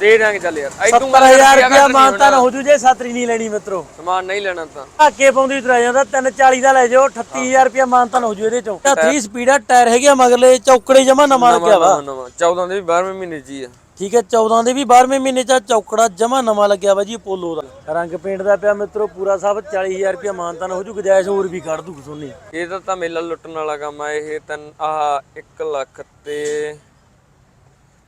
ਦੇ ਦਾਂਗੇ ਚੱਲ ਯਾਰ। ਐਦੂ 70000 ਰੁਪਇਆ ਮਾਨਤਾ ਨਾ ਹੋ ਜੂ ਜੇ ਸਾਤਰੀ ਨਹੀਂ ਲੈਣੀ ਮਿੱਤਰੋ। ਸਮਾਨ ਨਹੀਂ ਲੈਣਾ ਤਾਂ। ਧਾਕੇ ਪਾਉਂਦੀ ਤੁਰਿਆ ਜਾਂਦਾ 340 ਦਾ ਲੈ ਜਾਓ 38000 ਰੁਪਇਆ ਮਾਨਤਾ ਨਾ ਹੋ ਜੂ ਇਹਦੇ ਚੋਂ। 3 ਸਪੀਡ ਆ ਟਾਇਰ ਹੈਗੇ ਆ ਮਗਰਲੇ ਚੌਕੜੇ ਜਮਾ ਨਵਾਂ ਲੱਗਿਆ ਵਾ। ਨਵਾਂ ਨਵਾਂ। 14 ਦੇ ਵੀ 12ਵੇਂ ਮਹੀਨੇ ਚ ਹੀ ਆ। ਠੀਕ ਹੈ 14 ਦੇ ਵੀ 12ਵੇਂ ਮਹੀਨੇ ਚ ਆ ਚੌਕੜਾ ਜਮਾ ਨਵਾਂ ਲੱਗਿਆ ਵਾ ਜੀ ਪੋਲੋ ਦਾ। ਰੰਗ ਪੇਂਟ ਦਾ ਪਿਆ ਮਿੱਤਰੋ ਪੂਰਾ ਸਭ 40000 ਰੁਪਇਆ ਮਾਨਤਾ ਨਾ ਹੋ ਜੂ ਗੁਜਾਇਸ਼ ਹੋਰ ਵੀ ਕੱਢ ਦੂ ਸੋਨੀ ਇਹ ਤਾਂ ਤਾਂ ਮੇਲਾ ਲੁੱਟਣ ਵਾਲਾ ਕੰਮ ਆ ਇਹ ਤਨ ਆਹ 1 ਲੱਖ ਤੇ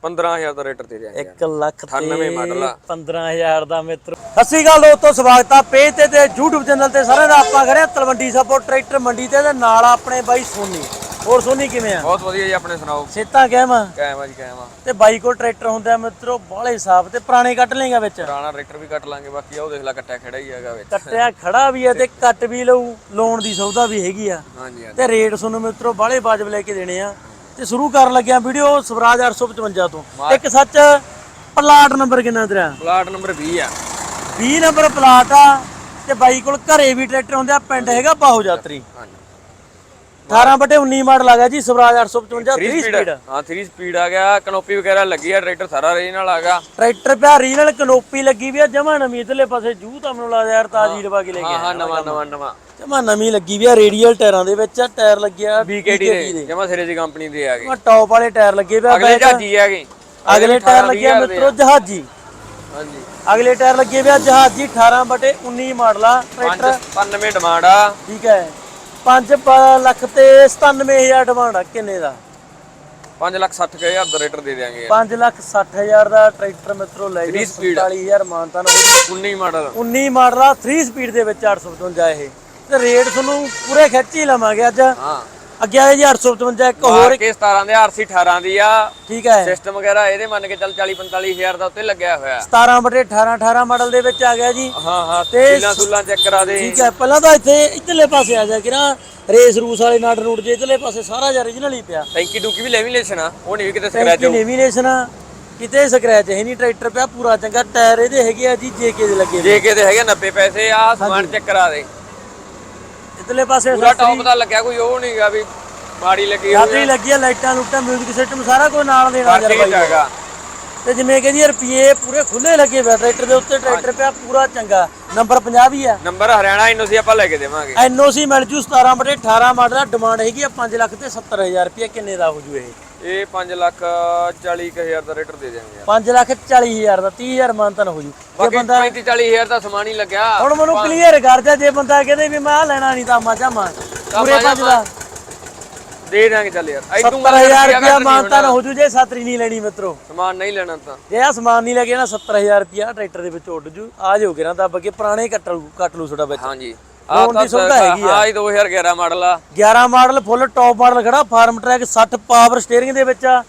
15000 ਦਾ ਰੇਟਰ ਦੇ ਦਿਆਂਗੇ 1 ਲੱਖ 98 ਮਾਡਲ ਆ। 15000 ਦਾ ਮਿੱਤਰ। ਸਤਿ ਸ਼੍ਰੀ ਅਕਾਲ ਦੋਸਤੋ ਸਵਾਗਤ ਆ ਪੇਜ ਤੇ ਤੇ YouTube ਚੈਨਲ ਤੇ ਸਾਰਿਆਂ ਦਾ। ਆਪਾਂ ਖੜੇ ਆ ਤਲਵੰਡੀ ਸਾਬੋ ਟਰੈਕਟਰ ਮੰਡੀ ਤੇ ਤੇ ਨਾਲ ਆਪਣੇ ਬਾਈ ਸੋਨੀ। ਹੋਰ ਸੋਨੀ ਕਿਵੇਂ ਆ? ਬਹੁਤ ਵਧੀਆ ਜੀ ਆਪਣੇ ਸੁਣਾਓ? ਸੇਤਾ ਕਹਿਮਾ ਆ? ਜੀ ਕਾਇਮ ਆ। ਤੇ ਬਾਈ ਕੋਲ ਟਰੈਕਟਰ ਹੁੰਦਾ ਮਿੱਤਰੋ ਬਾਹਲੇ ਸਾਫ਼ ਤੇ ਪੁਰਾਣੇ ਕੱਢ ਲੇਗਾ ਵਿੱਚ। ਪੁਰਾਣਾ ਰੇਟਰ ਵੀ ਕੱਟ ਲਾਂਗੇ ਬਾਕੀ ਉਹ ਦੇਖ ਲੈ ਕੱਟਿਆ ਖੜਾ ਹੀ ਹੈਗਾ ਵਿੱਚ। ਕੱਟਿਆ ਖੜਾ ਵੀ ਆ ਤੇ ਕੱਟ ਵੀ ਲਊ ਲੋਨ ਦੀ ਸੌਦਾ ਵੀ ਹੈਗੀ ਆ। ਹਾਂਜੀ ਹਾਂਜੀ। ਤੇ ਰੇਟ ਤੁਹਾਨੂੰ ਮਿੱਤਰੋ ਬਾਹਲੇ ਵਾਜਬ ਲੈ ਕੇ ਦੇਣੇ ਆ। ਤੇ ਸ਼ੁਰੂ ਕਰਨ ਲੱਗਿਆ ਵੀਡੀਓ ਸਵਰਾਜ 855 ਤੋਂ। ਇੱਕ ਸੱਚ ਪਲਾਟ ਨੰਬਰ ਕਿੰਨਾ ਤੇਰਾ? ਪਲਾਟ ਨੰਬਰ 20 ਆ। 20 ਨੰਬਰ ਪਲਾਟ ਆ ਤੇ ਬਾਈ ਕੋਲ ਘਰੇ ਵੀ ਟਰੈਕਟਰ ਹੁੰਦੇ ਆ ਪਿੰਡ ਹੈਗਾ ਬਾਹੋ ਹਾਂਜੀ। 18 ਬਟੇ 19 ਮਾਡਲ ਆ ਗਿਆ ਜੀ ਸਵਰਾਜ 855 3 3 ਸਪੀਡ ਹਾਂ 3 ਸਪੀਡ ਆ ਗਿਆ ਕਨੋਪੀ ਵਗੈਰਾ ਲੱਗੀ ਆ ਟਰੈਕਟਰ ਸਾਰਾ ਰੀਜਨਲ ਆ ਗਿਆ। ਟਰੈਕਟਰ ਪਿਆ ਰੀਨਲ ਕਨੋਪੀ ਲੱਗੀ ਵੀ ਆ ਜਮਾ ਨਵੀਂ ਇਧਰਲੇ ਪਾਸੇ ਜੂ ਤਾਂ ਮੈਨੂੰ ਲੱਗਦਾ ਯਾਰ ਤਾਜੀ ਲਵਾ ਕੇ ਲੈ ਹਾਂ ਗਿਆ ਹਾਂ ਨਵਾਂ ਨਵਾਂ ਨਵਾਂ। ਜਮਾ ਨਵੀਂ ਲੱਗੀ ਵੀ ਆ ਰੇਡੀਅਲ ਟਾਇਰਾਂ ਦੇ ਵਿੱਚ ਟਾਇਰ ਲੱਗਿਆ BKT ਦੇ ਜਮਾ ਸਿਰੇ ਦੀ ਕੰਪਨੀ ਦੇ ਆ ਗਏ। ਜਮਾ ਟੌਪ ਵਾਲੇ ਟਾਇਰ ਲੱਗੇ ਪਿਆ ਅਗਲੇ ਜਹਾਜੀ ਆ ਗਏ। ਅਗਲੇ ਟਾਇਰ ਲੱਗੇ ਆ ਮਿੱਤਰੋ ਜਹਾਜੀ। ਹਾਂਜੀ। ਅਗਲੇ ਟਾਇਰ ਲੱਗੇ ਪਿਆ ਜਹਾਜੀ 18 ਬਟੇ 19 ਮਾਡਲ ਆ ਟਰੈਕਟਰ। 95 ਡਿਮਾਂਡ ਆ। ਠੀਕ ਹੈ। 5 ਲੱਖ ਤੇ 97000 ਡਿਮਾਂਡ ਆ ਕਿੰਨੇ ਦਾ? 5 ਲੱਖ 60 ਹਜ਼ਾਰ ਦਾ ਰੇਟਰ ਦੇ ਦਿਆਂਗੇ। 5 ਲੱਖ 60000 ਦਾ ਟਰੈਕਟਰ ਮਿੱਤਰੋ ਲੈ ਜੀ speed। 47000 ਮਾਨਤਾ ਨੂੰ 19 ਮਾਡਲ। 19 ਮਾਡਲ ਆ 3 ਸਪੀਡ ਦੇ ਵਿੱਚ 855 ਇਹ। ਤੇ ਰੇਟ ਤੁਹਾਨੂੰ ਪੂਰੇ ਖਿੱਚ ਹੀ ਲਵਾਂਗੇ ਅੱਜ। ਹਾਂ। ਅੱਗੇ ਆ ਜੀ 855 ਇੱਕ ਹੋਰ ਕੇ 17 ਦੇ ਆਰਸੀ 18 ਦੀ ਆ। ਠੀਕ ਹੈ। ਸਿਸਟਮ ਵਗੈਰਾ ਇਹਦੇ ਮੰਨ ਕੇ ਚੱਲ 40 45 ਹਜ਼ਾਰ ਦਾ ਉੱਤੇ ਲੱਗਿਆ ਹੋਇਆ। 17 ਬਟੇ 18 18 ਮਾਡਲ ਦੇ ਵਿੱਚ ਆ ਗਿਆ ਜੀ। ਹਾਂ ਹਾਂ ਤੇ ਸੀਲਾਂ ਸੂਲਾਂ ਚੈੱਕ ਕਰਾ ਦੇ। ਠੀਕ ਹੈ ਪਹਿਲਾਂ ਤਾਂ ਇੱਥੇ ਇੱਧਰਲੇ ਪਾਸੇ ਆ ਜਾ ਕਿ ਨਾ ਰੇਸ ਰੂਸ ਵਾਲੇ ਨਾਟ ਰੂਟ ਜੇ ਇੱਧਰਲੇ ਪਾਸੇ ਸਾਰਾ ਜਿਹਾ origignal ਹੀ ਪਿਆ। ਟੈਂਕੀ ਟੂਕੀ ਵੀ ਲੈਮੀਨੇਸ਼ਨ ਆ ਉਹ ਨਹੀਂ ਵੀ ਕਿਤੇ ਸਕ੍ਰੈਚ ਟੈਂਕੀ ਨੇਵੀਨੇਸ਼ਨ ਆ ਕਿਤੇ ਸਕ੍ਰੈਚ ਹੈ ਨਹੀਂ ਟਰੈਕਟਰ ਪਿਆ ਪੂਰਾ ਚੰਗਾ ਟਾਇਰ ਇਹਦੇ ਹੈਗੇ ਆ ਜੀ ਜੇਕੇ ਦੇ ਲੱਗੇ ਜੇ ਕਿਤੇ ਹੈਗੇ 90 ਪੈਸੇ ਆ ਸਮਾਨ ਚੈੱਕ ਕਰਾ ਦੇ। ਇੱਧਰਲੇ ਪਾਸੇ ਪੂਰਾ ਟੌਪ ਦਾ ਲੱਗਿਆ ਕੋਈ ਉਹ ਨਹੀਂਗਾ ਵੀ ਮਾੜੀ ਲੱਗੀ ਹੋਈ ਯਾਤਰੀ ਲੱਗੀ ਆ ਲਾਈਟਾਂ ਲੂਟਾਂ ਮਿਊਜ਼ਿਕ ਸਿਸਟਮ ਸਾਰਾ ਕੁਝ ਨਾਲ ਦੇਣਾ ਯਾਰ ਠੀਕ ਹੈਗਾ। ਤੇ ਜਿਵੇਂ ਕਹਿੰਦੀ ਰੁਪਏ ਪੂਰੇ ਖੁੱਲੇ ਲੱਗੇ ਆ ਟਰੈਕਟਰ ਦੇ ਉੱਤੇ ਟਰੈਕਟਰ ਪਿਆ ਪੂਰਾ ਚੰਗਾ। ਨੰਬਰ 50 ਵੀ ਆ। ਨੰਬਰ ਹਰਿਆਣਾ ਐਨਓਸੀ ਆਪਾਂ ਲੈ ਕੇ ਦੇਵਾਂਗੇ। ਐਨਓਸੀ ਮਿਲ ਜੂ 17 ਬਟੇ 18 ਮਾਡਲ ਦਾ ਡਿਮਾਂਡ ਹੈਗੀ ਆ 5 ਲੱਖ ਤੇ 70000 ਰੁਪਏ ਕਿੰਨੇ ਦਾ ਹੋ ਜੂ ਇਹ। ਇਹ 5 ਲੱਖ 40 ਕੁ ਹਜ਼ਾਰ ਦਾ ਰੇਟਰ ਦੇ ਦਿਆਂਗੇ 5 ਲੱਖ 40000 ਦਾ 30000 ਮਾਨਤਨ ਹੋ ਜੂ। ਜੇ ਬਾਕੀ ਬੰਦਾ 35 40 ਹਜ਼ਾਰ ਦਾ ਸਮਾਨ ਹੀ ਲੱਗਿਆ। ਹੁਣ ਮੈਨੂੰ ਕਲੀਅਰ ਕਰ ਜਾ ਜੇ ਬੰਦਾ ਕਹਿੰਦੇ ਵੀ ਮੈਂ ਆਹ ਲੈਣਾ ਨਹੀਂ ਤਾਂ ਮਾਝਾ ਮਾਂ ਪੂਰੇ ਪੰਜ ਦਾ ਦੇ ਦਾਂਗੇ ਚੱਲ ਯਾਰ। ਐਦੂ 70000 ਰੁਪਏ ਮਾਨਤਨ ਹੋ ਜੂ ਜੇ ਸਾਤਰੀ ਨਹੀਂ ਲੈਣੀ ਮਿੱਤਰੋ। ਸਮਾਨ ਨਹੀਂ ਲੈਣਾ ਤਾਂ। ਜੇ ਆ ਸਮਾਨ ਨਹੀਂ ਲੱਗੇ ਨਾ 70000 ਰੁਪਏ ਟਰੈਕਟਰ ਦੇ ਵਿੱਚ ਉੱਡ ਜੂ। ਆ ਜਾਓ ਕਿਰਾਂ ਦੱਬ ਕੇ ਪੁਰਾਣੇ ਕੱਟ ਲੂ ਕੱਟ ਲੂ ਤੁਹਾਡਾ ਵਿੱਚ। ਹਾਂਜੀ। ਲੋਨ ਦੀ ਸੁਵਿਧਾ ਹੈਗੀ ਆ। ਇਹ 2011 ਮਾਡਲ ਆ। 11 ਮਾਡਲ ਫੁੱਲ ਟੌਪ ਮਾਡਲ ਖੜਾ ਫਾਰਮ ਟਰੈਕ 60 ਪਾਵਰ ਸਟੀਅਰਿੰਗ ਦੇ ਵਿੱਚ ਆ।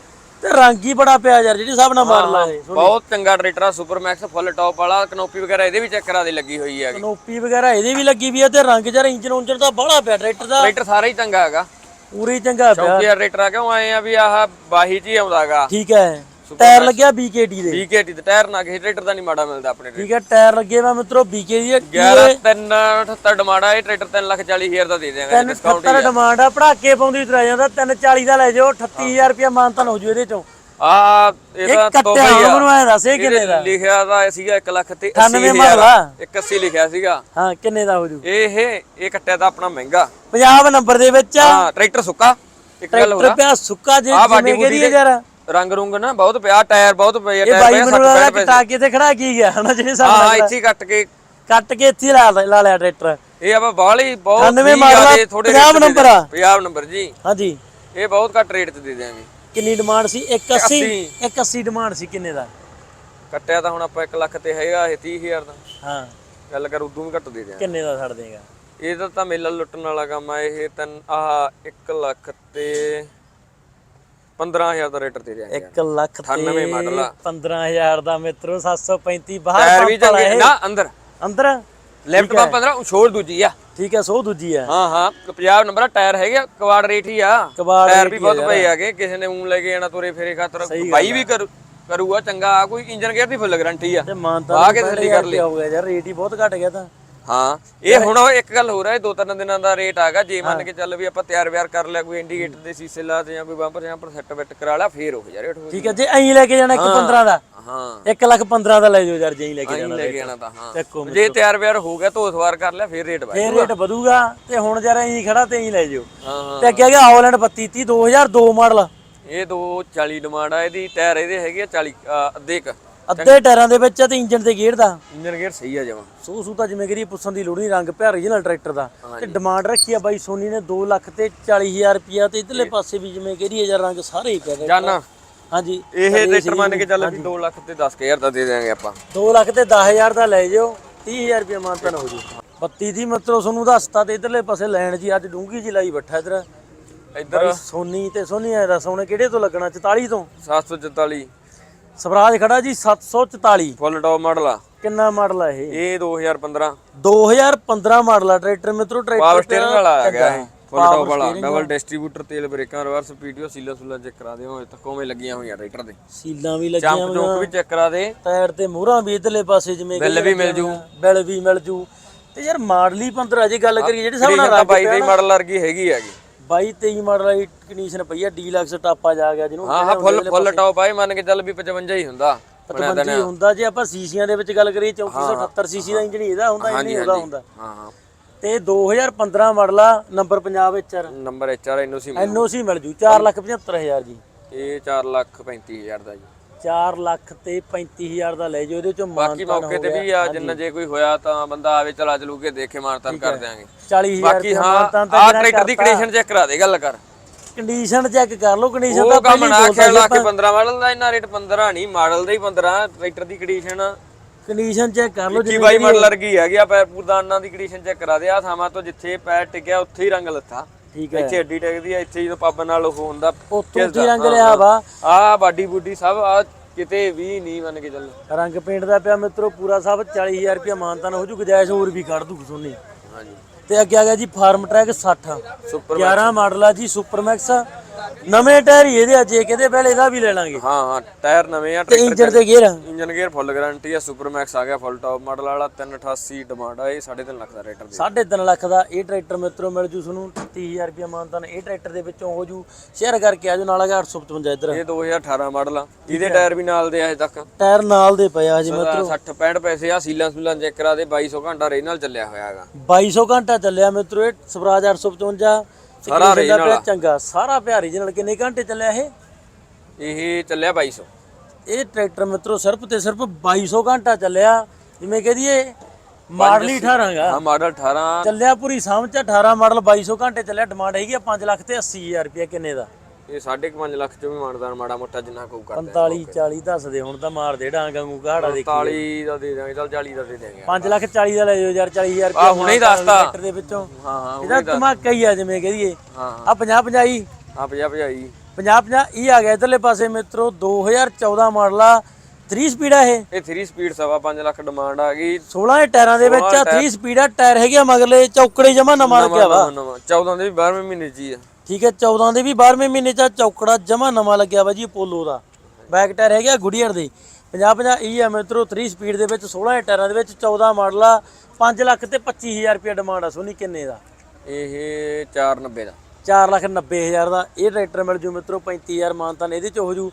ਤੇ ਰੰਗ ਹੀ ਬੜਾ ਪਿਆ ਯਾਰ ਜਿਹੜੀ ਹਿਸਾਬ ਨਾਲ ਮਾਡਲ ਆ ਇਹ ਬਹੁਤ ਚੰਗਾ ਟਰੈਕਟਰ ਆ ਸੁਪਰ ਮੈਕਸ ਫੁੱਲ ਟੌਪ ਵਾਲਾ। ਕਨੋਪੀ ਵਗੈਰਾ ਇਹਦੇ ਵੀ ਚੈੱਕ ਕਰਾ ਦੇ ਲੱਗੀ ਹੋਈ ਹੈਗੀ। ਕਨੋਪੀ ਵਗੈਰਾ ਇਹਦੇ ਵੀ ਲੱਗੀ ਵੀ ਆ ਤੇ ਰੰਗ ਜਰ ਇੰਜਨ ਉਂਜਨ ਦਾ ਬੜਾ ਪਿਆ ਟਰੈਕਟਰ ਦਾ। ਟਰੈਕਟਰ ਸਾਰਾ ਹੀ ਚੰਗਾ ਹੈਗਾ। ਪੂਰੀ ਚੰਗਾ ਪਿਆ। ਚੌਂਕੀ ਟਰੈਕਟਰ ਆ ਕਿਉਂ ਆਏ ਆ ਵੀ ਆਹ ਬਾਹੀ ਹੀ ਆਉਂਦਾਗਾ ਠੀਕ ਹੈ। ਟਾਇਰ ਲੱਗਿਆ BKT ਦੇ। BKT ਦੇ ਟਾਇਰ ਨਾ ਕਿਸੇ ਟਰੈਕਟਰ ਦਾ ਨਹੀਂ ਮਾੜਾ ਮਿਲਦਾ ਆਪਣੇ ਠੀਕ ਹੈ ਟਾਇਰ ਲੱਗੇ ਵਾ ਮਿੱਤਰੋ BKT ਦੇ। 11 3 78 ਡਿਮਾਂਡ ਆ ਇਹ ਟਰੈਕਟਰ 3 ਲੱਖ 40 ਹਜ਼ਾਰ ਦਾ ਦੇ ਦਿਆਂਗੇ ਡਿਸਕਾਊਂਟ 70 ਡਿਮਾਂਡ ਆ। ਪੜਾਕੇ ਪਾਉਂਦੀ ਤੁਰਿਆ ਜਾਂਦਾ 340 ਦਾ ਲੈ ਜਾਓ 38000 ਰੁਪਏ ਮਾਨਤਨ ਹੋ ਜੂ ਇਹਦੇ ਚੋਂ। ਆ ਇਹ ਇਹਦਾ ਕੱਟਿਆ ਹੁਣ ਮੈਨੂੰ ਐ ਦੱਸ ਇਹ ਕਿੰਨੇ ਦਾ? ਲਿਖਿਆ ਤਾਂ ਸੀਗਾ 1 ਲੱਖ ਤੇ 98 ਮਾਡਲ ਆ? 81 ਲਿਖਿਆ ਸੀਗਾ। ਹਾਂ ਕਿੰਨੇ ਦਾ ਹੋ ਜੂ? ਇਹ ਇਹ ਕੱਟਿਆ ਤਾਂ ਆਪਣਾ ਮਹਿੰਗਾ। ਪੰਜਾਬ ਨੰਬਰ ਦੇ ਵਿੱਚ ਆ। ਹਾਂ ਟਰੈਕਟਰ ਸੁੱਕਾ। ਇੱਕ ਗੱਲ ਹੋਰ ਟਰੈਕਟਰ ਪਿਆ ਸੁੱਕਾ ਜੇ ਆ ਜਿਵੇਂ ਕਰੀਏ ਯਾਰ? ਰੰਗ ਰੁੰਗ ਨਾ ਬਹੁਤ ਪਿਆ ਟਾਇਰ ਬਹੁਤ ਪਏ ਇਹ ਬਾਈ ਮੈਨੂੰ 60 ਲੱਗਦਾ 65 ਪੈਸੇ। ਕਟਾ ਕੇ ਤੇ ਖੜਾ ਕੀ ਗਿਆ ਹਨਾ ਜਿਹੜੇ ਹਾਂ ਸਾਹਮਣੇ ਇੱਥੇ ਹੀ ਕੱਟ ਕੇ। ਕੱਟ ਕੇ ਇੱਥੇ ਲਾ ਲਾ ਲਿਆ ਟਰੈਕਟਰ। ਇਹ ਆਪਾਂ ਬਾਹਲੀ ਬਹੁਤ 98 ਹੀ ਮਾਡਲ ਆ, ਜ਼ਿਆਦੇ ਥੋੜੇ ਪੰਜਾਬ ਨੰਬਰ ਆ। ਪੰਜਾਬ ਨੰਬਰ ਜੀ। ਹਾਂਜੀ। ਇਹ ਬਹੁਤ ਘੱਟ ਰੇਟ ਤੇ ਦੇ ਦਿਆਂਗੇ। ਕਿੰਨੀ ਡਿਮਾਂਡ ਸੀ? 180 180 180 ਡਿਮਾਂਡ ਸੀ ਕਿੰਨੇ ਦਾ? ਕੱਟਿਆ ਤਾਂ ਹੁਣ ਆਪਾਂ 1 ਲੱਖ ਤੇ ਹੈਗਾ ਇਹ 30000 ਦਾ। ਹਾਂ। ਗੱਲ ਕਰ ਉਦੋਂ ਵੀ ਘੱਟ ਦੇ ਦਿਆਂਗੇ। ਕਿੰਨੇ ਦਾ ਛੱਡ ਦੇਗਾ? ਇਹ ਤਾਂ ਤਾਂ ਮੇਲਾ ਲੁੱਟਣ ਵਾਲਾ ਕੰਮ ਆ ਇਹ ਤਾਂ ਆਹ 1 ਲੱਖ ਤੇ 15000 ਦਾ ਰੇਟਰ ਦੇ ਦਿਆਂਗੇ 1 ਲੱਖ 98 ਮਾਡਲ ਆ। 15000 ਦਾ ਮਿੱਤਰੋ 735 ਬਾਹਰ ਟਾਇਰ ਵੀ ਪੰਪ ਚੰਗੇ। ਨਾ। ਅੰਦਰ। ਅੰਦਰ? ਲੈਫਟ ਬੰਪ 15 ਛੋੜ ਦੂਜੀ ਆ। ਠੀਕ ਹੈ ਸੋ ਦੂਜੀ ਆ ਹਾਂ ਹਾਂ ਪੰਜਾਬ ਨੰਬਰ ਆ ਟਾਇਰ ਹੈਗੇ ਆ, ਕਵਾੜ ਰੇਟ ਹੀ ਆ। ਟਾਇਰ ਵੀ ਬਹੁਤ ਆ ਪਏ ਆਗੇ ਕਿਸੇ ਨੇ ਉਂ ਲੈ ਕੇ ਜਾਣਾ ਤੁਰੇ ਫੇਰੇ ਖਾਤਰ ਬਾਈ ਵੀ ਕਰੂ ਕਰੂਗਾ ਚੰਗਾ ਆ ਕੋਈ ਇੰਜਨ ਗੇਅਰ ਦੀ ਫੁੱਲ ਗਾਰੰਟੀ ਆ। ਤੇ ਮਾਨਤਾ ਵਾਹ ਕੇ ਥੱਲੇ ਕਰ ਲਈ। ਹੋ ਗਿਆ ਯਾਰ ਰੇਟ ਹੀ ਬਹੁਤ ਘਟ ਗਿਆ ਤਾਂ। ਹਾਂ ਇਹ ਹੁਣ ਇੱਕ ਗੱਲ ਹੋ ਰਿਹਾ ਇਹ ਦੋ ਤਿੰਨ ਦਿਨਾਂ ਦਾ ਰੇਟ ਆਗਾ ਜੇ ਮੰਨ ਕੇ ਚੱਲ ਵੀ ਆਪਾਂ ਤਿਆਰ ਵਿਆਰ ਕਰ ਲਿਆ ਕੋਈ ਇੰਡੀਕੇਟਰ ਦੇ ਸੀਸੇ ਲਾ ਤੇ ਜਾਂ ਕੋਈ ਬੰਪਰ ਜਾਂ ਪਰ ਸੈੱਟ ਬਿੱਟ ਕਰਾ ਲਿਆ ਫੇਰ ਹੋ ਜਾ ਰੇਟ ਹੋ ਠੀਕ ਹੈ ਜੇ ਐਂ ਲੈ ਕੇ ਜਾਣਾ ਇੱਕ 15 ਦਾ ਹਾਂ। 1 ਲੱਖ 15 ਦਾ ਲੈ ਜਾਓ ਯਾਰ ਜੇ ਐਂ ਲੈ ਕੇ ਜਾਣਾ ਲੈ ਕੇ ਜਾਣਾ ਤਾਂ ਹਾਂ। ਜੇ ਤਿਆਰ ਵਿਆਰ ਹੋ ਗਿਆ ਧੋ ਸਵਾਰ ਕਰ ਲਿਆ ਫੇਰ ਰੇਟ ਫੇਰ ਰੇਟ ਵਧੂਗਾ ਤੇ ਹੁਣ ਯਾਰ ਐਂ ਖੜਾ ਤੇ ਐਂ ਲੈ ਜਾਓ। ਹਾਂ ਹਾਂ ਤੇ ਅੱਗੇ ਆ ਗਿਆ ਹਾਲੈਂਡ 32 30 2002 ਮਾਡਲ ਇਹ 240 ਡਿਮਾਂਡ ਆ ਇਹਦੀ ਟਾਇਰ ਇਹਦੇ ਹੈਗੇ ਆ 40 ਅ, ਅੱਧੇ ਟਾਇਰਾਂ ਦੇ ਵਿੱਚ ਤੇ ਇੰਜਨ ਤੇ ਗੇਅਰ ਦਾ ਇੰਜਨ ਗੇਅਰ ਸਹੀ ਆ ਜਮਾ। ਸੂ ਸੂ ਤਾਂ ਜਿਵੇਂ ਕਰੀ ਪੁੱਛਣ ਦੀ ਲੋੜ ਨਹੀਂ ਰੰਗ ਪਿਆ ਰੀਜਨਲ ਟਰੈਕਟਰ ਦਾ। ਤੇ ਡਿਮਾਂਡ ਰੱਖੀ ਆ ਬਾਈ ਸੋਨੀ ਨੇ 2 ਲੱਖ ਤੇ 40000 ਰੁਪਿਆ ਤੇ ਇਧਰਲੇ ਪਾਸੇ ਵੀ ਜਿਵੇਂ ਕਰੀ ਯਾਰ ਰੰਗ ਸਾਰੇ ਹੀ ਪਿਆ। ਜਾਨਾ। ਹਾਂਜੀ। ਇਹ ਟਰੈਕਟਰ ਮੰਨ ਕੇ ਚੱਲ ਵੀ 2 ਲੱਖ ਤੇ 10000 ਦਾ ਦੇ ਦੇਾਂਗੇ ਆਪਾਂ। 2 ਲੱਖ ਤੇ 10000 ਦਾ ਲੈ ਜਿਓ 30000 ਰੁਪਏ ਮਾਨਤਨ ਹੋ ਜੂ। 32 ਦੀ ਮਤਲਬ ਤੁਹਾਨੂੰ ਦੱਸਤਾ ਤੇ ਇਧਰਲੇ ਪਾਸੇ ਲੈਣ ਜੀ ਅੱਜ ਡੂੰਗੀ ਜੀ ਲਾਈ ਬੱਠਾ ਇਧਰ। ਇੱਧਰ। ਸੋਨੀ ਤੇ ਸੋਨੀ ਐ ਦੱਸ ਹੁਣ ਕਿਹੜੇ ਤੋਂ ਲੱਗਣਾ? 44 ਤੋਂ? 744 ਸਵਰਾਜ ਖੜਾ ਜੀ 744 ਫੁੱਲ ਟੌਪ ਮਾਡਲ ਆ। ਕਿੰਨਾ ਮਾਡਲ ਆ ਇਹ? ਇਹ 2015 2015 ਮਾਡਲ ਆ ਟਰੈਕਟਰ ਮਿੱਤਰੋ ਪਾਵਰ ਟਰੈਕਟਰ ਸਟੀਅਰਿੰਗ ਵਾਲਾ ਆ ਗਿਆ ਇਹ ਫੁੱਲ ਟੌਪ ਵਾਲਾ। ਡਬਲ ਡਿਸਟ੍ਰੀਬਿਊਟਰ ਤੇਲ ਬ੍ਰੇਕਾਂ ਰਿਵਰਸ ਪੀਟੀਓ ਸੀਲਾ ਸੁਲਾ ਚੈੱਕ ਕਰਾ ਦੇ ਹੋਏ ਤੱਕੋਵੇਂ ਲੱਗੀਆਂ ਹੋਈਆਂ ਟਰੈਕਟਰ ਦੇ। ਸੀਲਾਂ ਵੀ ਲੱਗੀਆਂ ਜੰਪ ਜੁੰਪ ਵੀ ਚੈੱਕ ਕਰਾ ਦੇ। ਟਾਇਰ ਤੇ ਮੂਹਰਾਂ ਵੀ ਇਧਰਲੇ ਪਾਸੇ ਜਿਵੇਂ ਬਿੱਲ ਵੀ ਮਿਲ ਜੂ। ਬਿੱਲ ਵੀ ਮਿਲ ਜੂ। ਤੇ ਯਾਰ ਮਾਡਲ ਹੀ 15 ਜੇ ਗੱਲ ਕਰੀਏ ਜਿਹੜੇ ਤਾਂ ਰੰਗ ਬਾਈ ਦੀ ਮਾਡਲ ਵਰਗੀ ਹੈਗੀ ਹੈਗੀ। 22 23 ਮਾਡਲ ਵਾਲੀ ਕੰਡੀਸ਼ਨ ਪਈ ਆ ਡੀਲਕਸ ਟਾਪਾ ਜਾ ਗਿਆ ਜਿਹਨੂੰ ਹਾਂ ਹਾਂ ਫੁੱਲ ਫੁੱਲ ਟੌਪ ਆਏ ਮੰਨ ਕੇ ਚੱਲ ਵੀ 55 ਹੀ ਹੁੰਦਾ ਬਣਿਆ 55 ਹੁੰਦਾ ਜੇ ਆਪਾਂ ਸੀਸੀਆਂ ਦੇ ਵਿੱਚ ਗੱਲ ਕਰੀਏ 3478 ਸੀਸੀ ਦਾ ਇੰਜਨ ਇਹਦਾ ਹੁੰਦਾ ਇੰਜਨ ਉਹਦਾ ਹੁੰਦਾ। ਹਾਂ ਹਾਂ। ਤੇ 2015 ਮਾਡਲ ਆ ਨੰਬਰ ਪੰਜਾਬ ਵਿੱਚ number H R NOC NOC ਮਿਲ। ਜੂ 475000 ਜੀ। ਇਹ 4 ਲੱਖ 35000 ਦਾ ਜੀ। 4 ਲੱਖ ਤੇ 35000 ਦਾ ਲੈ ਜਾਓ ਇਹਦੇ ਚੋਂ ਬਾਕੀ ਮਾਨਤਾਨ ਮੌਕੇ ਤੇ ਵੀ ਆ ਜਿੰਨਾ ਜੇ ਕੋਈ ਹੋਇਆ ਤਾਂ ਬੰਦਾ ਆਵੇ ਚਲਾ ਚਲੂ ਕੇ ਦੇਖੇ ਮਾਨਤਾਨ ਕਰ ਦਿਆਂਗੇ। 40000 ਬਾਕੀ ਹਾਂ ਆ ਟਰੈਕਟਰ ਦੀ ਕੰਡੀਸ਼ਨ ਚੈੱਕ ਕਰਾ ਦੇ ਗੱਲ ਕਰ। ਕੰਡੀਸ਼ਨ ਚੈੱਕ ਕਰ ਲਓ ਕੰਡੀਸ਼ਨ ਉਹ ਤਾਂ ਕੰਮ ਪਹਿਲੀ ਨਾ ਖਿਆਲ ਲਾ ਕੇ 15 ਮਾਡਲ ਦਾ ਇਹਨਾਂ ਰੇਟ 15 ਨਹੀਂ ਮਾਡਲ ਦਾ ਹੀ 15 ਟਰੈਕਟਰ ਦੀ ਕੰਡੀਸ਼ਨ ਕੰਡੀਸ਼ਨ ਚੈੱਕ ਕਰ ਲਓ 21 22 ਮਾਡਲ ਵਰਗੀ ਹੈਗੀ ਆ ਪੈਰ ਪੂਰਦਾਨਾਂ ਦੀ ਕੰਡੀਸ਼ਨ ਚੈੱਕ ਕਰਾ ਦੇ। ਆ ਥਾਵਾਂ ਤੋਂ ਜਿੱਥੇ ਪੈਰ ਟਿਕਿਆ ਉੱਥੇ ਹੀ ਰੰਗ ਲੱਥਾ। ਠੀਕ ਹੈ। ਇੱਥੇ ਅੱਡੀ ਟਿਕਦੀ ਆ ਇੱਥੇ ਜਦੋਂ ਪੱਬ ਨਾਲ ਉਹ ਹੁੰਦਾ ਉੱਤੋਂ ਦੀ ਰੰਗ ਲਿਆ ਵਾ? ਆ ਬਾਡੀ ਬੂਡੀ ਸਭ ਆ ਕਿਤੇ ਵੀ ਨਹੀਂ ਮੰਨ ਕੇ ਚੱਲ। ਰੰਗ ਪੇਂਟ ਦਾ ਪਿਆ ਮਿੱਤਰੋ ਪੂਰਾ ਸਭ 40000 ਰੁਪਏ ਮਾਨਤਾਨ ਹੋ ਜੂ ਗੁਜਾਇਸ਼ ਹੋਰ ਵੀ ਕੱਢ ਦੂ ਸੋਨੀ। ਹਾਂਜੀ। ਤੇ ਅੱਗੇ ਆ ਗਿਆ ਜੀ ਫਾਰਮ ਟਰੈਕ 60 ਸੁਪਰ 11 ਮਾਡਲ ਆ ਜੀ ਸੁਪਰ ਮੈਕਸ ਨਵੇਂ ਟਾਇਰ ਹੀ ਇਹਦੇ ਅੱਜ ਕਹਿੰਦੇ ਪਹਿਲੇ ਇਹਦਾ ਵੀ ਲੈ ਲਾਂਗੇ। ਹਾਂ ਹਾਂ ਟਾਇਰ ਨਵੇਂ ਆ ਤੇ ਇੰਜਨ ਤੇ gear engine gear full guarantee ਆ ਸੁਪਰ ਮੈਕਸ ਆ ਗਿਆ ਫੁੱਲ ਟੌਪ ਮਾਡਲ ਵਾਲਾ 388 ਡਿਮਾਂਡ ਆ ਇਹ 3.5 ਲੱਖ ਦਾ ਰੇਟਰ ਦੇ। 3.5 ਲੱਖ ਦਾ ਇਹ ਟਰੈਕਟਰ ਮਿੱਤਰੋ ਮਿਲ ਜੂ ਤੁਹਾਨੂੰ 30000 ਰੁਪਏ ਮਾਨਤਾਨ ਇਹ ਟਰੈਕਟਰ ਦੇ ਵਿੱਚੋਂ ਹੋ ਜੂ ਸ਼ੇਅਰ ਕਰਕੇ ਆਜੋ ਨਾਲ ਆ ਗਿਆ 855 ਇੱਧਰ। ਇਹ 2018 ਮਾਡਲ ਆ। ਇਹਦੇ ਟਾਇਰ ਵੀ ਨਾਲ ਦੇ ਆ ਹਜੇ ਤੱਕ। ਟਾਇਰ ਨਾਲ ਦੇ ਪਿਆ ਜੀ ਮਿੱਤਰੋ। 60 65 ਪੈਸੇ ਆ ਸੀਲਾਂ ਸੂਲਾਂ ਚੈੱਕ ਕਰਾ ਦੇ 2200 ਘੰਟਾ ਰੇ ਨਾਲ ਚੱਲਿਆ ਹੋਇਆ ਹੈਗਾ। 2200 ਘੰਟਾ ਚੱਲਿਆ ਮਿੱਤਰੋ ਇਹ ਸਵਰਾਜ 855 ਸਾਰਾ condition ਦਾ ਪਿਆ ਚੰਗਾ ਸਾਰਾ ਪਿਆ ਰੀਜਨਲ ਕਿੰਨੇ ਘੰਟੇ ਚੱਲਿਆ ਇਹ? ਇਹ ਚੱਲਿਆ 2200 ਇਹ ਟਰੈਕਟਰ ਮਿੱਤਰੋ ਸਿਰਫ ਤੇ ਸਿਰਫ 2200 ਘੰਟਾ ਚੱਲਿਆ। ਜਿਵੇਂ ਕਹਦੀਏ ਮਾਡਲ ਹੀ 18 ਗਾ ਹਾਂ ਮਾਡਲ 18 ਚੱਲਿਆ ਪੂਰੀ ਸਮਝ 18 ਮਾਡਲ 2200 ਘੰਟੇ ਚੱਲਿਆ। ਡਿਮਾਂਡ ਹੈਗੀ ਆ 5 ਲੱਖ ਤੇ 80000 ਰੁਪਏ ਕਿੰਨੇ ਦਾ। ਇਹ 5.5 ਲੱਖ ਚੋਂ ਵੀ ਮਾਨਦਾਰ ਮਾੜਾ ਮੋਟਾ ਜਿੰਨਾ ਕੋ ਕਰਦਾ 45 40 ਦੱਸਦੇ ਹੁਣ ਤਾਂ ਮਾਰ ਦੇ ਡਾਂਗਾ ਨੂੰ ਘਾੜਾ ਦੇ 45 ਦਾ ਦੇ ਦਾਂਗੇ ਚੱਲ 40 ਦਾ ਦੇ ਦਾਂਗੇ 5 ਲੱਖ 40 ਦਾ ਲੈ ਜਾਓ ਯਾਰ 40000 ਰੁਪਏ ਆਹ ਹੁਣੇ ਹੀ ਦੱਸਤਾ। ਟਰੈਕਟਰ ਦੇ ਵਿੱਚੋਂ। ਹਾਂ ਹਾਂ ਇਹਦਾ ਧਮਾਕਾ ਹੀ ਆ ਜਿਵੇਂ ਕਹਦੀਏ ਹਾਂ ਆ 50 50 ਹੀ ਹਾਂ 50 50 50 50 ਇਹ ਆ ਗਿਆ ਇਧਰਲੇ ਪਾਸੇ ਮਿੱਤਰੋ 2014 ਮਾਡਲ ਆ। 3 ਸਪੀਡ ਆ ਇਹ। ਇਹ 3 ਸਪੀਡ ਸਵਾ 5 ਲੱਖ ਡਿਮਾਂਡ ਆ ਗਈ। 16 ਦੇ ਟਾਇਰਾਂ ਦੇ ਵਿੱਚ ਆ 3 ਸਪੀਡ ਆ ਟਾਇਰ ਹੈਗੇ ਆ ਮਗਰਲੇ ਚੌਕੜੇ ਜਮਾ ਨਵਾਂ ਲੱਗਿਆ ਵਾ। ਨਵਾਂ 14 ਦੇ ਵੀ 12ਵੇਂ ਮਹੀਨੇ ਹੀ ਆ। ਠੀਕ ਹੈ 14 ਦੇ ਵੀ 12ਵੇਂ ਮਹੀਨੇ ਚ ਚੌਕੜਾ ਜਮਾ ਨਵਾਂ ਲੱਗਿਆ ਵਾ ਜੀ ਪੋਲੋ ਦਾ। ਬੈਕ ਟਾਇਰ ਹੈਗਾ ਗੁਡੀਅਰ ਦੇ। 50 50 ਇਹ ਆ ਮਿੱਤਰੋ 3 ਸਪੀਡ ਦੇ ਵਿੱਚ 16 ਦੇ ਟਾਇਰਾਂ ਦੇ ਵਿੱਚ 14 ਮਾਡਲ ਆ 5 ਲੱਖ ਤੇ 25000 ਰੁਪਏ ਡਿਮਾਂਡ ਆ ਸੋਨੀ ਕਿੰਨੇ ਦਾ? ਇਹ 490 ਦਾ। 4 ਲੱਖ 90 ਹਜ਼ਾਰ ਦਾ। ਇਹ ਟਰੈਕਟਰ ਮਿਲ ਜੂ ਮਿੱਤਰੋ 35000 ਮਾਨਤਾਨ ਇਹਦੇ ਚ ਹੋ ਜੂ।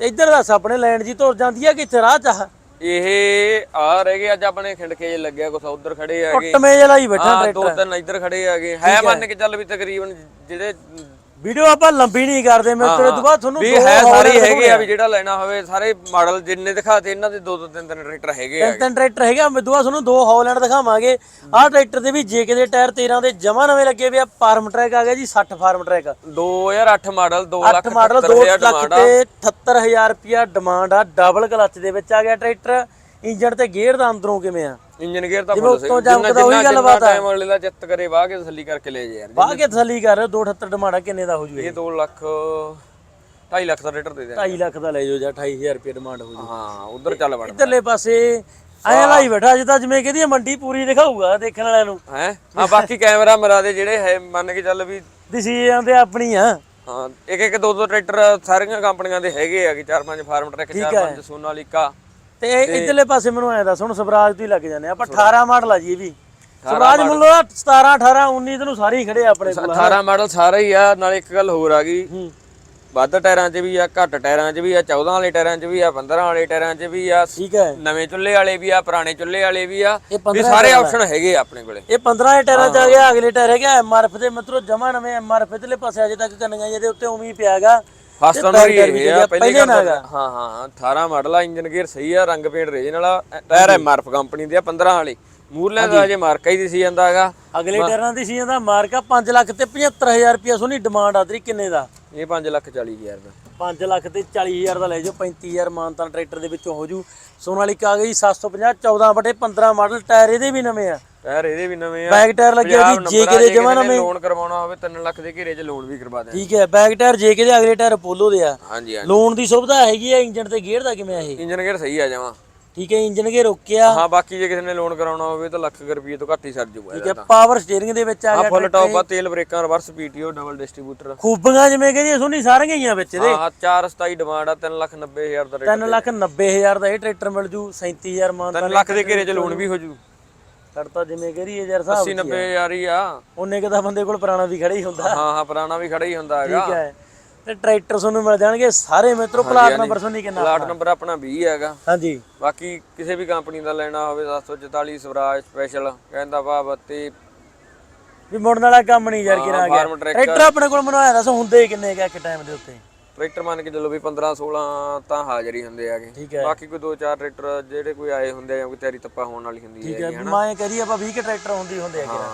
ਤੇ ਇੱਧਰ ਦੱਸ ਆਪਣੇ ਲੈਂਡ ਜੀ ਤੁਰ ਜਾਂਦੀ ਆ ਕਿ ਇੱਥੇ ਰਾਹ ਚ ਆ? ਇਹ ਆ ਰਹਿ ਗਏ ਅੱਜ ਆਪਣੇ ਖਿੰਡਕੇ ਜੇ ਲੱਗਿਆ ਕੁਛ ਉਧਰ ਖੜੇ ਹੈਗੇ। ਟਮੇ ਜਿਹਾ ਹੀ ਬੈਠਾ ਹਾਂ ਦੋ ਤਿੰਨ ਇੱਧਰ ਖੜੇ ਹੈਗੇ। ਹੈ ਮੰਨ ਕੇ ਚੱਲ ਵੀ ਤਕਰੀਬਨ ਜਿਹੜੇ ਵੀਡੀਓ ਆਪਾਂ ਲੰਬੀ ਨਹੀਂ ਕਰਦੇ ਮਿੱਤਰੋ ਇਹ ਤੋਂ ਬਾਅਦ ਤੁਹਾਨੂੰ ਵੀ ਦੋ ਹੈ ਹੋਰ ਸਾਰੇ ਹੈਗੇ ਆ ਵੀ ਜਿਹੜਾ ਲੈਣਾ ਹੋਵੇ ਸਾਰੇ ਮਾਡਲ ਜਿੰਨੇ ਦਿਖਾਤੇ ਇਹਨਾਂ ਦੇ ਦੋ ਦੋ ਤਿੰਨ ਤਿੰਨ ਟਰੈਕਟਰ ਹੈਗੇ ਆ। ਤਿੰਨ ਟਰੈਕਟਰ ਹੈਗਾ ਮਿੱਦੂਆ ਤੁਹਾਨੂੰ ਦੋ ਹੌਲੈਂਡ ਦਿਖਾਵਾਂਗੇ। ਆਹ ਟਰੈਕਟਰ ਦੇ ਵੀ ਜੇਕੇ ਦੇ ਟਾਇਰ 13 ਦੇ ਜਮਾ ਨਵੇਂ ਲੱਗੇ ਹੋਏ ਆ ਫਾਰਮ ਟਰੈਕ ਆ ਗਿਆ ਜੀ 60 Farmtrac. 2008 model 2 lakh 8 model 2 ਹਜ਼ਾਰ ਲੱਖ ਆ। ਤੇ 78000 ਰੁਪਿਆ ਡਿਮਾਂਡ ਆ ਡਬਲ ਕਲਚ ਦੇ ਵਿੱਚ ਆ ਗਿਆ ਟਰੈਕਟਰ। ਇੰਜਨ ਤੇ ਗੇਅਰ ਦਾ ਅੰਦਰੋਂ ਕਿਵੇਂ ਆ? ਇੰਜਨ ਗੇਅਰ ਤਾਂ ਜਿਵੇਂ ਉੱਤੋਂ ਜੰਮਦਾ ਉਹੀ ਗੱਲਬਾਤ ਆ। ਟਾਈਮ ਵਾਲੇ ਦਾ ਚਿੱਤ ਕਰੇ ਵਾਹ ਕੇ ਤਸੱਲੀ ਕਰਕੇ ਲੈ ਜੇ ਯਾਰ। ਬਾਹ ਕੇ ਤਸੱਲੀ ਕਰ 278 ਡਿਮਾਂਡ ਆ ਕਿੰਨੇ ਦਾ ਹੋ ਜੂ ਇਹ? 2 ਲੱਖ 2.5 ਲੱਖ ਦਾ ਰੇਟਰ ਦੇ ਦੇ 2.5 ਲੱਖ ਦਾ ਲੈ ਜਾਓ ਜਾਂ 28000 ਰੁਪਏ ਡਿਮਾਂਡ ਹੋ ਜੂ। ਹਾਂ ਉਧਰ ਚੱਲ ਵੜ ਇੱਧਰਲੇ ਪਾਸੇ ਐਂ ਲਾਈ ਬੈਠਾ ਜਿੱਦਾਂ ਜਿਵੇਂ ਕਹਿੰਦੀ ਮੰਡੀ ਪੂਰੀ ਦਿਖਾਊਗਾ ਦੇਖਣ ਵਾਲਿਆਂ ਨੂੰ। ਹੈ? ਹਾਂ ਬਾਕੀ ਕੈਮਰਾ ਮਰਾ ਦੇ ਜਿਹੜੇ ਹੈ ਮੰਨ ਕੇ ਚੱਲ ਵੀ ਦਿਸੀ ਜਾਂਦੇ ਆਪਣੀ ਆ। ਹਾਂ ਇੱਕ ਇੱਕ ਦੋ ਦੋ ਟਰੈਕਟਰ ਸਾਰੀਆਂ ਕੰਪਨੀਆਂ ਦੇ ਹੈਗੇ ਆ ਕਿ ਚਾਰ ਪੰਜ ਫਾਰਮ ਟਰੈਕ ਚਾਰ। ਪੰਜ ਸੋਨਾਲੀਕਾ। ਤੇ ਇੱਧਰਲੇ ਪਾਸੇ ਮੈਨੂੰ ਐਂ ਦੱਸ ਹੁਣ ਸਵਰਾਜ ਤੋਂ ਹੀ ਲੱਗ ਜਾਂਦੇ। ਆਪਾਂ 18 ਮਾਡਲ ਆ ਜੀ ਇਹ ਵੀ। ਸਵਰਾਜ ਮੁੱਲ 17 18 19 ਤੈਨੂੰ ਸਾਰੇ ਹੀ ਖੜੇ ਆ ਆਪਣੇ ਕੋਲ 18 ਮਾਡਲ ਸਾਰਾ ਹੀ ਆ ਨਾਲੇ ਇੱਕ ਗੱਲ ਹੋਰ ਆ ਗਈ। ਵੱਧ ਟਾਇਰਾਂ 'ਚ ਵੀ ਆ ਘੱਟ ਟਾਇਰਾਂ 'ਚ ਵੀ ਆ 14 ਵਾਲੇ ਟਾਇਰਾਂ 'ਚ ਵੀ ਆ 15 ਵਾਲੇ ਟਾਇਰਾਂ 'ਚ ਵੀ ਆ ਠੀਕ ਹੈ। ਨਵੇਂ ਚੁੱਲ੍ਹੇ ਵਾਲੇ ਵੀ ਆ ਪੁਰਾਣੇ ਚੁੱਲ੍ਹੇ ਵਾਲੇ ਵੀ ਆ। ਇਹ ਵੀ 15 ਸਾਰੇ ਆਪਸ਼ਨ ਹੈਗੇ ਆਪਣੇ ਕੋਲੇ। ਇਹ 15 ਦੇ ਟਾਇਰਾਂ ਚ ਆ ਗਿਆ ਅਗਲੇ ਟਾਇਰ ਹੈਗਾ ਐਮਆਰਐਫ ਦੇ। ਮਿੱਤਰੋ ਜਮਾ ਨਵੇਂ ਐਮਆਰਐਫ ਦੇ ਪਾਸੇ ਅਜੇ ਤੱਕ ਕੰਨੀਆਂ ਜਿਹਦੇ ਉੱਤੇ ਉਵੇਂ ਹੀ ਪਿਆਗਾ ਫਸਟ ਤੇ ਨੰਬਰ ਹੀ ਇਹ ਆ ਪਹਿਲੇ ਪਹਿਲੇ ਨਾ ਕਰ ਹਾਂ ਹਾਂ ਹਾਂ 18 ਮਾਡਲ ਆ ਇੰਜਨ ਗੇਅਰ ਸਹੀ ਆ ਰੰਗ ਪੇਂਟ ਰੀਜਨਲ ਆ ਟਾਇਰ ਐਮਆਰਐਫ ਕੰਪਨੀ ਦੇ ਆ 15 ਵਾਲੇ। ਮੂਰਲੇ ਦਾ ਅਜੇ ਮਾਰਕਾ ਹੀ ਦਿਸੀ ਜਾਂਦਾ ਹੈਗਾ। ਅਗਲੇ ਟਾਇਰਾਂ ਦੀ ਸੀ ਇਹਦਾ ਮਾਰਕਾ 5 ਲੱਖ ਤੇ 75000 ਰੁਪਿਆ ਸੋਨੀ ਡਿਮਾਂਡ ਆ ਤੇਰੀ ਕਿੰਨੇ ਦਾ? ਇਹ 5 ਲੱਖ 40 ਹਜ਼ਾਰ ਦਾ। 5 ਲੱਖ ਤੇ 40000 ਦਾ ਲੈ ਜਾਓ 35000 ਮਾਨਤਾਨ ਟਰੈਕਟਰ ਦੇ ਵਿੱਚੋਂ ਹੋ ਜੂ। ਸੋਨਾਲੀਕਾ ਆ ਗਈ 750 14 ਬਟੇ 15 ਮਾਡਲ ਟਾਇਰ ਇਹਦੇ ਵੀ ਨਵੇਂ ਆ। ਟਾਇਰ ਇਹਦੇ ਵੀ ਨਵੇਂ ਆ। ਬੈਕ ਟਾਇਰ ਲੱਗਿਆ ਜੀ ਦੇ ਜੇ ਜਮਾ ਕਿਸੇ ਨੇ ਨਵੇਂ ਲੋਨ ਕਰਵਾਉਣਾ ਹੋਵੇ 3 ਲੱਖ ਦੇ ਘੇਰੇ 'ਚ ਲੋਨ ਵੀ ਕਰਵਾ ਦੇ ਠੀਕ ਹੈ ਬੈਕ ਟਾਇਰ ਜੇਕੇ ਦੇ ਅਗਲੇ ਟਾਇਰ ਪੋਲੋ ਦੇ ਆ। ਹਾਂਜੀ ਹਾਂਜੀ। ਲੋਨ ਦੀ ਸੁਵਿਧਾ ਹੈਗੀ ਆ ਇੰਜਨ ਤੇ ਗੇਅਰ ਦਾ ਕਿਵੇਂ ਆ ਇਹ? ਇੰਜਨ ਗੇਅਰ ਸਹੀ ਆ ਜਾਵਾਂ ਠੀਕ ਹੈ ਇੰਜਨ ਕੇ ਰੋਕਿਆ ਹਾਂ ਬਾਕੀ ਜੇ ਕਿਸੇ ਨੇ ਲੋਨ ਕਰਾਉਣਾ ਹੋਵੇ ਤਾਂ ਲੱਖ ਰੁਪਏ ਤੋਂ ਘੱਟ ਹੀ ਸਰ ਜੂਗਾ ਠੀਕ ਹੈ ਪਾਵਰ ਸਟੀਅਰਿੰਗ ਦੇ ਵਿੱਚ ਆ ਗਿਆ ਫੁੱਲ ਟੌਪ ਆ ਤੇਲ ਬ੍ਰੇਕਾਂ ਰਿਵਰਸ ਪੀਟੀਓ ਡਬਲ ਡਿਸਟ੍ਰੀਬਿਊਟਰ ਖੂਬੀਆਂ ਜਿਵੇਂ ਕਹਿੰਦੀ ਸੋਨੀ ਸਾਰੀਆਂ ਹੀ ਆ ਵਿੱਚ ਇਹਦੇ। ਹਾਂ 427 ਡਿਮਾਂਡ ਆ 3 ਲੱਖ 90 ਹਜ਼ਾਰ ਦਾ ਰੇਟ 3 ਲੱਖ 90 ਹਜ਼ਾਰ ਦਾ ਇਹ ਟਰੈਕਟਰ ਮਿਲ ਜੂ 37000 ਮਾਨ 3 ਲੱਖ ਦੇ ਘੇਰੇ 'ਚ ਲੋਨ ਵੀ ਹੋ ਜੂ। ਕਰਤਾ ਜਿਵੇਂ ਕਰੀਏ ਯਾਰ ਸਾਹਿਬ 80 90 ਹਜ਼ਾਰ ਹੀ ਆ। ਉਹਨੇ ਕਿਦਾ ਬੰਦੇ ਕੋਲ ਪੁਰਾਣਾ ਵੀ ਖੜਾ ਹੀ ਹੁੰਦਾ। ਹਾਂ ਹਾਂ ਪੁਰਾਣਾ ਵੀ ਖੜਾ ਹੀ ਹੁੰਦਾ ਹੈਗਾ। ਠੀਕ ਹੈ। ਤੇ ਟਰੈਕਟਰ ਤੁਹਾਨੂੰ ਮਿਲ ਜਾਣਗੇ। ਸਾਰੇ ਮਿੱਤਰੋ ਪਲਾਟ ਨੰਬਰ ਸੋਨੀ ਕਿੰਨਾ ਪਲਾਟ ਨੰਬਰ ਆਪਣਾ 20 ਹੈਗਾ। ਹਾਂਜੀ। ਬਾਕੀ ਕਿਸੇ ਵੀ ਕੰਪਨੀ ਦਾ ਲੈਣਾ ਹੋਵੇ 744 ਸਵਰਾਜ ਸਪੈਸ਼ਲ ਕਹਿੰਦਾ ਵਾ 32 ਵੀ ਮੁੜਨ ਵਾਲਾ ਕੰਮ ਨਹੀਂ ਯਾਰ ਕਿਰਾ ਗਿਆ। ਟਰੈਕਟਰ ਆਪਣੇ ਕੋਲ ਬਣਾਇਆ ਦੱਸ ਹੁੰਦੇ ਕਿੰਨੇ ਕਾ ਇੱਕ ਟਾਈਮ ਦੇ ਉੱਤੇ? ਟਰੈਕਟਰ ਮੰਨ ਕੇ ਚੱਲੋ ਵੀ 15 16 ਤਾਂ ਹਾਜ਼ਰ ਹੀ ਹੁੰਦੇ ਠੀਕ ਹੈ। ਬਾਕੀ ਕੋਈ ਦੋ ਚਾਰ ਟਰੈਕਟਰ ਜਿਹੜੇ ਕੋਈ ਆਏ ਹੁੰਦੇ ਆ ਜਾਂ ਕੋਈ ਤਿਆਰੀ ਤੱਪਾ ਹੋਣ ਵਾਲੀ ਹੁੰਦੀ ਠੀਕ ਹੈ ਹੈ ਮੈਂ ਕਰੀ ਆਪਾਂ 20 ਕੇ ਟਰੈਕਟਰ ਹੁੰਦੀ ਹੁੰਦੇ ਆ। ਹਾਂ।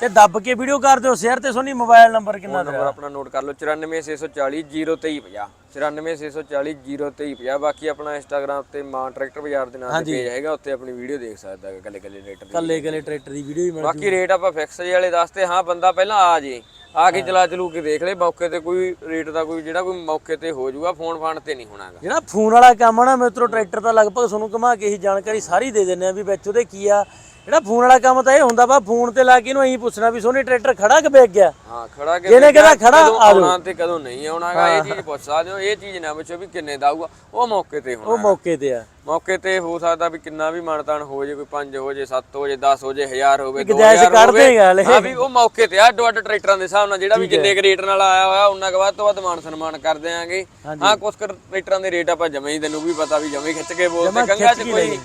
ਤੇ ਦੱਬ ਕੇ ਵੀਡੀਓ ਕਰ ਦਿਓ ਸ਼ੇਅਰ ਤੇ ਸੋਨੀ ਮੋਬਾਈਲ ਨੰਬਰ ਕਿੰਨਾ ਨੰਬਰ ਆਪਣਾ ਨੋਟ ਕਰ ਲਓ 94640 0350 94640 0350 ਬਾਕੀ ਆਪਣਾ ਇੰਸਟਾਗ੍ਰam ਤੇ ਮਾਂ ਟਰੈਕਟਰ ਬਾਜ਼ਾਰ ਦੇ ਨਾਮ ਤੇ ਪੇਜ ਹੈਗਾ ਉੱਥੇ ਆਪਣੀ ਵੀਡੀਓ ਦੇਖ ਸਕਦਾ ਹੈ ਕੱਲੇ ਕੱਲੇ ਰੇਟ ਦੀ ਕੱਲੇ ਕੱਲੇ ਟਰੈਕਟਰ ਦੀ ਵੀਡੀਓ ਵੀ ਮਿਲ ਬਾਕੀ ਰੇਟ ਆਪਾਂ ਫਿਕਸ ਵਾਲੇ ਦੱਸਦੇ ਹਾਂ ਬੰਦਾ ਪਹਿਲਾਂ ਆ ਜੇ। ਆ ਕੇ ਚਲਾ ਚਲੂ ਕੇ ਦੇਖ ਲੈ, ਮੌਕੇ ਤੇ ਕੋਈ ਰੇਟ ਦਾ ਕੋਈ ਜਿਹੜਾ ਕੋਈ ਮੌਕੇ ਤੇ ਹੋ ਜਾਊਗਾ, ਫੋਨ ਫਾਨ ਤੇ ਨਹੀਂ ਹੋਣਾਗਾ ਜਿਹੜਾ ਫੋਨ ਵਾਲਾ ਕੰਮ ਆ ਨਾ ਮਿੱਤਰੋ ਟਰੈਕਟਰ ਦਾ ਲਗਭਗ ਤੁਹਾਨੂੰ ਘੁਮਾ ਕੇ ਹੀ ਜਾਣਕਾਰੀ ਸਾਰੀ ਦੇ ਦਿੰਨੇ ਆ ਵੀ ਵਿੱਚ ਉਹਦੇ ਕੀ ਆ ਜਿਹੜਾ ਫੋਨ ਵਾਲਾ ਕੰਮ ਤਾਂ ਇਹ ਹੁੰਦਾ ਵਾ ਫੋਨ ਤੇ ਲਾ ਕੇ ਇਹਨੂੰ ਐਂ ਪੁੱਛਣਾ ਵੀ ਸੋਨੀ ਟਰੈਕਟਰ ਖੜਾ ਕਿ ਵੇਚ ਗਿਆ? ਹਾਂ ਖੜਾ ਕੇ ਜਿਹਨੇ ਕਹਿੰਦਾ ਖੜਾ ਆ ਜਾਓ। ਤੇ ਕਦੋਂ ਨਹੀਂ ਆਉਣਾਗਾ ਇਹ ਚੀਜ਼ ਪੁੱਛ ਸਕਦੇ ਹੋ ਇਹ ਚੀਜ਼ ਨਾ ਪੁੱਛੋ ਵੀ ਕਿੰਨੇ ਦਾ ਆਊਗਾ ਉਹ ਮੌਕੇ ਤੇ ਉਹ ਹੋਣਾ ਮੌਕੇ ਤੇ ਆ। ਮੌਕੇ ਤੇ ਹੋ ਸਕਦਾ ਵੀ ਕਿੰਨਾ ਵੀ ਮਾਨਤਾਨ ਹੋ ਜੇ ਕੋਈ 5 ਹੋ ਜੇ 7 ਹੋ ਜੇ 10 ਹੋ ਜੇ 1000 ਹੋਵੇ ਗੁੰਜਾਇਸ਼ 2000 ਕੱਢ ਹੋਵੇ। ਹਾਂ ਵੀ ਉਹ ਮੌਕੇ ਤੇ ਆ ਅੱਡੋ ਅੱਡ ਟਰੈਕਟਰਾਂ ਦੇ ਹਿਸਾਬ ਨਾਲ ਜਿਹੜਾ ਵੀ ਜਿੰਨੇ ਰੇਟ ਨਾਲ ਆਇਆ ਹੋਇਆ ਉਹਨਾਂ ਕੁ ਵੱਧ ਤੋਂ ਵੱਧ ਮਾਨ ਸਨਮਾਨ ਕਰ ਦਿਆਂਗੇ। ਹਾਂ ਕੁਝ ਟਰੈਕਟਰਾਂ ਦੇ ਰੇਟ ਆਪਾਂ ਜਮੇ ਹੀ ਤੈਨੂੰ ਵੀ ਪਤਾ ਵੀ ਜਮੇ ਖਿੱਚ ਕੇ ਬੋਲਦੇ ਗੰਗਾ ਚ ਕੋਈ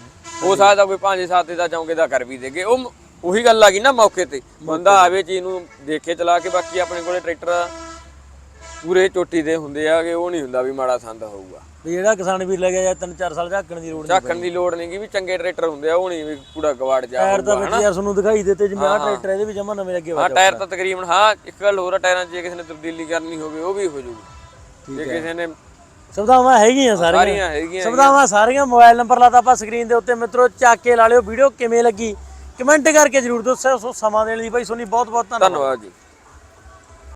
ਹੋ ਸਕਦਾ ਕੋਈ 5 7 ਦਾ ਚੌਂਕੇ ਦਾ ਕਰ ਵੀ ਦੇਗੇ। ਉਹ ਉਹੀ ਗੱਲ ਆ ਗਈ ਨਾ ਮੌਕੇ ਤੇ। ਬੰਦਾ ਆਵੇ ਚੀਜ਼ ਨੂੰ ਦੇਖੇ ਚਲਾ ਕੇ ਬਾਕੀ ਆਪਣੇ ਕੋਲੇ ਟਰੈਕਟਰ ਪੂਰੇ ਚੋਟੀ ਦੇ ਹੁੰਦੇ ਆਗੇ ਉਹ ਨਹੀਂ ਹੁੰਦਾ ਵੀ ਮਾੜਾ ਸੰਦ ਹੋਊਗਾ। ਵੀ ਜਿਹੜਾ ਕਿਸਾਨ ਵੀਰ ਲੱਗਿਆ ਜਾਂ 3-4 ਸਾਲ ਝਾਕਣ ਦੀ ਲੋੜ ਨਹੀਂ ਝਾਕਣ ਦੀ ਲੋੜ ਨਹੀਂ ਗੀ ਵੀ ਚੰਗੇ ਟਰੈਕਟਰ ਹੁੰਦੇ ਆ ਉਹ ਨਹੀਂ ਵੀ ਕੂੜਾ ਕਵਾੜ ਜਾ ਟਾਇਰ ਤਾਂ ਵਿੱਚ ਯਾਰ ਤੁਹਾਨੂੰ ਦਿਖਾਈ ਦਿੱਤੇ ਜਿਵੇਂ ਆਹ ਟਰੈਕਟਰ ਇਹਦੇ ਵੀ ਜਮਾ ਨਵੇਂ ਲੱਗੇ ਹੋਏ ਹਾਂ ਟਾਇਰ ਤਾਂ ਤਕਰੀਬਨ ਹਾਂ ਇੱਕ ਗੱਲ ਹੋਰ ਆ ਟਾਇਰਾਂ 'ਚ ਜੇ ਕਿਸੇ ਨੇ ਤਬਦੀਲੀ ਕਰਨੀ ਹੋਵੇ ਉਹ ਵੀ ਹੋ ਜੂਗੀ। ਜੇ ਕਿਸੇ ਨੇ ਸੁਵਿਧਾਵਾਂ ਹੈਗੀਆਂ ਸਾਰੀਆਂ। ਸਾਰੀਆਂ ਹੈਗੀਆਂ ਸੁਵਿਧਾਵਾਂ ਸਾਰੀਆਂ ਮੋਬਾਈਲ ਨੰਬਰ ਲਾਤਾ ਆਪਾਂ ਸਕਰੀਨ ਦੇ ਉੱਤੇ। ਮਿੱਤਰੋ ਚੱਕ ਕੇ ਲਾ ਲਿਓ। ਵੀਡੀਓ ਕਿਵੇਂ ਲੱਗੀ? ਕਮੈਂਟ ਕਰਕੇ ਜਰੂਰ ਦੱਸੋ ਸੋ ਸਮਾਂ ਦੇਣ ਲਈ ਬਾਈ ਸੋਨੀ ਬਹੁਤ ਬਹੁਤ ਧੰਨਵਾਦ। ਧੰਨਵਾਦ ਜੀ।